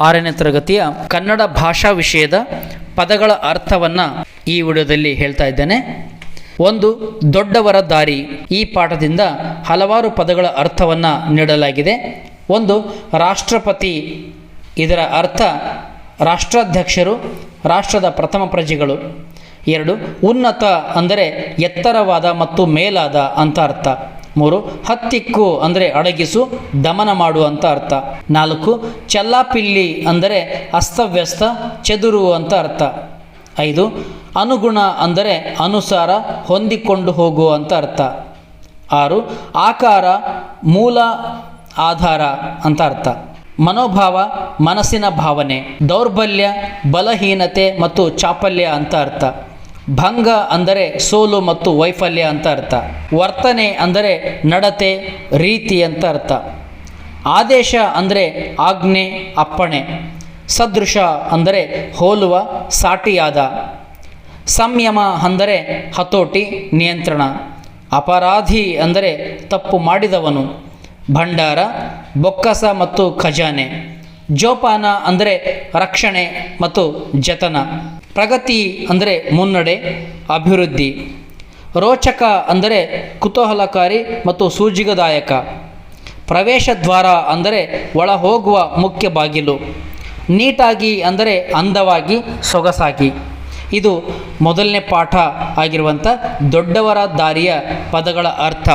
ಆರನೇ ತರಗತಿಯ ಕನ್ನಡ ಭಾಷಾ ವಿಷಯದ ಪದಗಳ ಅರ್ಥವನ್ನು ಈ ವಿಡಿಯೋದಲ್ಲಿ ಹೇಳ್ತಾ ಇದ್ದೇನೆ. ಒಂದು ದೊಡ್ಡವರ ದಾರಿ ಈ ಪಾಠದಿಂದ ಹಲವಾರು ಪದಗಳ ಅರ್ಥವನ್ನು ನೀಡಲಾಗಿದೆ. ಒಂದು ರಾಷ್ಟ್ರಪತಿ ಇದರ ಅರ್ಥ ರಾಷ್ಟ್ರಾಧ್ಯಕ್ಷರು, ರಾಷ್ಟ್ರದ ಪ್ರಥಮ ಪ್ರಜೆಗಳು. ಎರಡು ಉನ್ನತ ಅಂದರೆ ಎತ್ತರವಾದ ಮತ್ತು ಮೇಲಾದ ಅಂತ ಅರ್ಥ. ಮೂರು, ಹತ್ತಿಕ್ಕು ಅಂದರೆ ಅಡಗಿಸು, ದಮನ ಮಾಡು ಅಂತ ಅರ್ಥ. ನಾಲ್ಕು, ಚಲ್ಲಾಪಿಲ್ಲಿ ಅಂದರೆ ಅಸ್ತವ್ಯಸ್ತ, ಚದುರು ಅಂತ ಅರ್ಥ. ಐದು, ಅನುಗುಣ ಅಂದರೆ ಅನುಸಾರ, ಹೊಂದಿಕೊಂಡು ಹೋಗು ಅಂತ ಅರ್ಥ. ಆರು, ಆಕಾರ, ಮೂಲ ಆಧಾರ ಅಂತ ಅರ್ಥ. ಮನೋಭಾವ, ಮನಸ್ಸಿನ ಭಾವನೆ, ದೌರ್ಬಲ್ಯ, ಬಲಹೀನತೆ ಮತ್ತು ಚಾಪಲ್ಯ ಅಂತ ಅರ್ಥ. ಭಂಗ ಅಂದರೆ ಸೋಲು ಮತ್ತು ವೈಫಲ್ಯ ಅಂತ ಅರ್ಥ. ವರ್ತನೆ ಅಂದರೆ ನಡತೆ, ರೀತಿ ಅಂತ ಅರ್ಥ. ಆದೇಶ ಅಂದರೆ ಆಜ್ಞೆ, ಅಪ್ಪಣೆ. ಸದೃಶ ಅಂದರೆ ಹೋಲುವ, ಸಾಟಿಯಾದ. ಸಂಯಮ ಅಂದರೆ ಹತೋಟಿ, ನಿಯಂತ್ರಣ. ಅಪರಾಧಿ ಅಂದರೆ ತಪ್ಪು ಮಾಡಿದವನು. ಭಂಡಾರ, ಬೊಕ್ಕಸ ಮತ್ತು ಖಜಾನೆ. ಜೋಪಾನ ಅಂದರೆ ರಕ್ಷಣೆ ಮತ್ತು ಜತನ. ಪ್ರಗತಿ ಅಂದರೆ ಮುನ್ನಡೆ, ಅಭಿವೃದ್ಧಿ. ರೋಚಕ ಅಂದರೆ ಕುತೂಹಲಕಾರಿ ಮತ್ತು ಸೂಜಿಗದಾಯಕ. ಪ್ರವೇಶ ದ್ವಾರ ಅಂದರೆ ಒಳ ಹೋಗುವ ಮುಖ್ಯ ಬಾಗಿಲು. ನೀಟಾಗಿ ಅಂದರೆ ಅಂದವಾಗಿ ಸೊಗಸಾಗಿ. ಇದು ಮೊದಲನೇ ಪಾಠ ಆಗಿರುವಂಥ ದೊಡ್ಡವರ ದಾರಿಯ ಪದಗಳ ಅರ್ಥ.